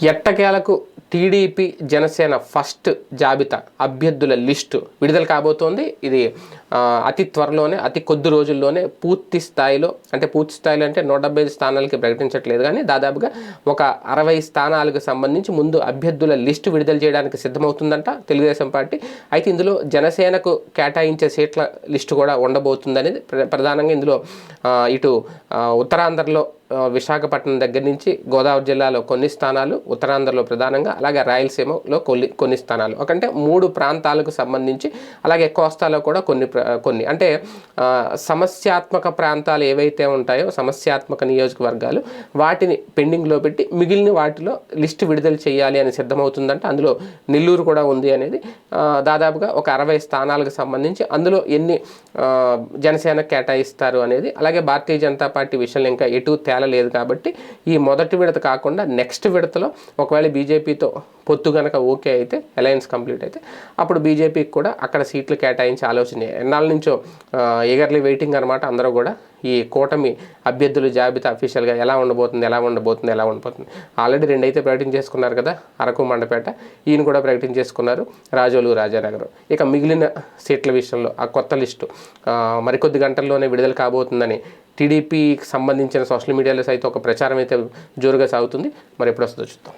ఎట్టకేలకు TDP Janasena first జాబితా అభ్యర్థుల లిస్టు విడుదల కాబోతోంది. ఇది అతి త్వరలోనే అతి కొద్ది రోజుల్లోనే పూర్తి స్థాయిలో అంటే పూర్తి స్థాయిలో అంటే నూట డెబ్బై ఐదు స్థానాలకి ప్రకటించట్లేదు కానీ దాదాపుగా ఒక అరవై స్థానాలకు సంబంధించి ముందు అభ్యర్థుల లిస్టు విడుదల చేయడానికి సిద్ధమవుతుందంట తెలుగుదేశం పార్టీ. అయితే ఇందులో జనసేనకు కేటాయించే సీట్ల లిస్టు కూడా ఉండబోతుందనేది ప్ర- ప్రధానంగా ఇందులో ఇటు ఉత్తరాంధ్రలో విశాఖపట్నం దగ్గర నుంచి గోదావరి జిల్లాలో కొన్ని స్థానాలు ఉత్తరాంధ్రలో ప్రధానంగా అలాగే రాయలసీమలో కొన్ని కొన్ని స్థానాలు. ఒకంటే మూడు ప్రాంతాలకు సంబంధించి అలాగే కోస్తాలో కూడా కొన్ని ప్ర- కొన్ని. అంటే సమస్యాత్మక ప్రాంతాలు ఏవైతే ఉంటాయో సమస్యాత్మక నియోజకవర్గాలు వాటిని పెండింగ్లో పెట్టి మిగిలిన వాటిలో లిస్టు విడుదల చేయాలి అని సిద్ధమవుతుందంటే అందులో నెల్లూరు కూడా ఉంది అనేది దాదాపుగా ఒక అరవై స్థానాలకు సంబంధించి అందులో ఎన్ని జనసేన కేటాయిస్తారు అనేది అలాగే భారతీయ జనతా పార్టీ విషయంలో ఇంకా ఎటు తేలలేదు కాబట్టి ఈ మొదటి విడత కాకుండా నెక్స్ట్ విడతలో ఒకవేళ బీజేపీతో పొత్తు కనుక ఓకే అయితే అలయన్స్ కంప్లీట్ అయితే అప్పుడు బీజేపీకి కూడా అక్కడ సీట్లు కేటాయించే ఆలోచన. ఎన్నాళ్ళ నుంచో ఎగర్లీ వెయిటింగ్ అనమాట అందరూ కూడా ఈ కూటమి అభ్యర్థుల జాబితా అఫీషియల్గా ఎలా ఉండబోతుంది ఎలా ఉండబోతుంది ఎలా ఉండబోతుంది. ఆల్రెడీ రెండు అయితే ప్రకటన చేసుకున్నారు కదా అరకు మండపేట ఈయన కూడా ప్రకటన చేసుకున్నారు రాజోలు రాజానగరం. ఇక మిగిలిన సీట్ల విషయంలో ఆ కొత్త లిస్టు మరికొద్ది గంటల్లోనే విడుదల కాబోతుందని టీడీపీకి సంబంధించిన సోషల్ మీడియాలో సైతం ఒక ప్రచారం అయితే జోరుగా సాగుతుంది. మరి ఎప్పుడు వస్తుందో చూద్దాం.